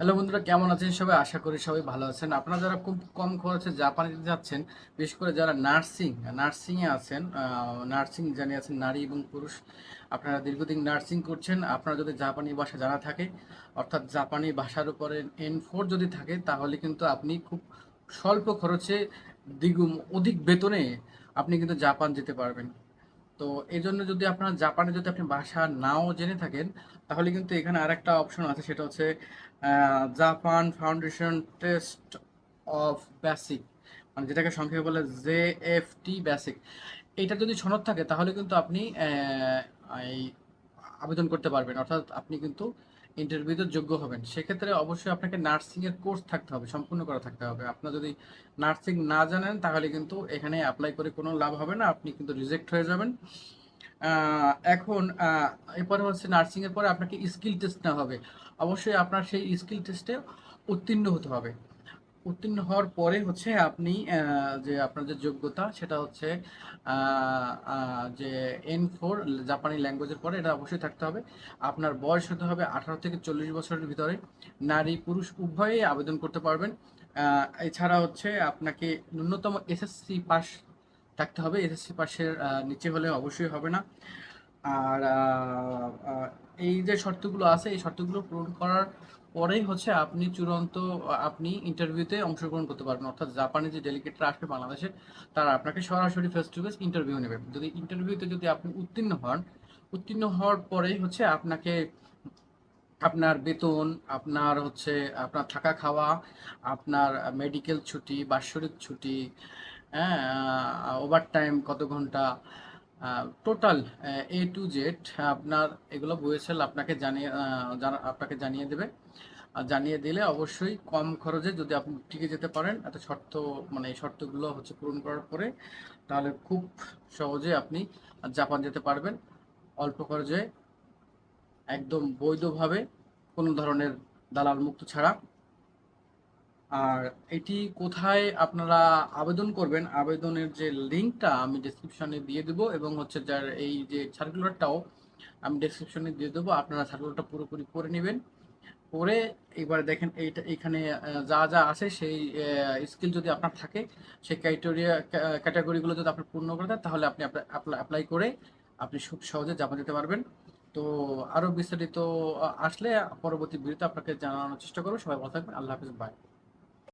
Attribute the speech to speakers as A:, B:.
A: Hello বন্ধুরা, কেমন আছেন সবাই? আশা করি সবাই ভালো আছেন। আপনারা যারা খুব কম খরচে জাপানে যাচ্ছেন, বিশেষ করে যারা নার্সিং, নার্সিংয়ে আছেন নার্সিং জানি আছেন, নারী এবং পুরুষ, আপনারা দীর্ঘদিন নার্সিং করছেন, আপনারা যদি জাপানি ভাষা জানা থাকে, অর্থাৎ জাপানি ভাষার উপরে এন ফোর যদি থাকে, তাহলে কিন্তু আপনি খুব স্বল্প খরচে দ্বিগুণ অধিক বেতনে আপনি কিন্তু জাপান যেতে পারবেন। তো এই জন্য যদি আপনার জাপানে যদি আপনি ভাষা নাও জেনে থাকেন, তাহলে কিন্তু এখানে আরেকটা অপশন আছে, সেটা হচ্ছে Japan foundation test of basic মানে যেটাকে সংক্ষেপে বলে জে এফ টি বেসিক এটা যদি সনদ থাকে, তাহলে কিন্তু আপনি এই আবেদন করতে পারবেন। অর্থাৎ আপনি কিন্তু ইন্টারভিউতে যোগ্য হবেন। সেক্ষেত্রে অবশ্যই আপনাকে নার্সিং এর কোর্স থাকতে হবে, সম্পূর্ণ করা থাকতে হবে। আপনার যদি নার্সিং না জানেন, তাহলে কিন্তু এখানে অ্যাপ্লাই করে কোনো লাভ হবে না, আপনি কিন্তু রিজেক্ট হয়ে যাবেন। এখন এরপরে হচ্ছে নার্সিং এর পরে আপনাকে স্কিল টেস্ট নেওয়া হবে। অবশ্যই আপনার সেই স্কিল টেস্টে উত্তীর্ণ হতে হবে। উত্তীর্ণ হওয়ার পরে হচ্ছে আপনি যে আপনার যে যোগ্যতা সেটা হচ্ছে যে এন ফোর জাপানি ল্যাঙ্গুয়েজের পরে এটা অবশ্যই থাকতে হবে। আপনার বয়স হতে হবে আঠারো থেকে চল্লিশ বছরের ভিতরে। নারী পুরুষ উভয়েই আবেদন করতে পারবেন। এছাড়া হচ্ছে আপনাকে ন্যূনতম এসএসসি পাস থাকতে হবে। এসএসসি আহ, নিচে হলে অবশ্যই হবে না। আর এই যে শর্তগুলো আছে, এই শর্তগুলো পূরণ করার পরেই হচ্ছে আপনি চূড়ান্ত, আপনি ইন্টারভিউতে অংশগ্রহণ করতে পারবেন। অর্থাৎ জাপানি যে ডেলিগেটরা আসবে বাংলাদেশে তারা আপনাকে সরাসরি ফেস টু ফেস ইন্টারভিউ নেবে। যদি ইন্টারভিউতে যদি আপনি উত্তীর্ণ হন, উত্তীর্ণ হওয়ার পরেই হচ্ছে আপনাকে আপনার বেতন, আপনার হচ্ছে, আপনার থাকা খাওয়া, আপনার মেডিকেল ছুটি, বাৎসরিক ছুটি হ্যাঁ ওভার টাইম কত ঘণ্টা টোটাল এ টু জেড আপনার এগুলো বইয়েছেল আপনাকে জানিয়ে জানা- আপনাকে জানিয়ে দেবে। জানিয়ে দিলে অবশ্যই কম খরচে যদি আপনি টিকে যেতে পারেন এত শর্ত মানে এই শর্তগুলো হচ্ছে পূরণ করার পরে, তাহলে খুব সহজে আপনি জাপান যেতে পারবেন। অল্প খরচে, একদম বৈধভাবে কোনো ধরনের দালাল মুক্ত ছাড়া। আর এটি কোথায় আপনারা আবেদন করবেন, আবেদনের যে লিঙ্কটা আমি ডেসক্রিপশনে দিয়ে দেবো এবং হচ্ছে যার এই যে সার্কুলারটাও আমি ডেসক্রিপশনে দিয়ে দেবো, আপনারা সার্কুলারটা পুরোপুরি করে নেবেন। করে এবার দেখেন এইটা এখানে যা যা আছে সেই স্কিল যদি আপনার থাকে, সেই ক্রাইটেরিয়া ক্যাটাগরিগুলো যদি আপনি পূর্ণ করে দেন, তাহলে আপনি অ্যাপ্লাই করে আপনি খুব সহজে জাপান যেতে পারবেন। তো আরও বিস্তারিত আসলে পরবর্তী ভিডিওতে আপনাকে জানানোর চেষ্টা করব। সবাই ভালো থাকবেন। আল্লাহ হাফিজ বাই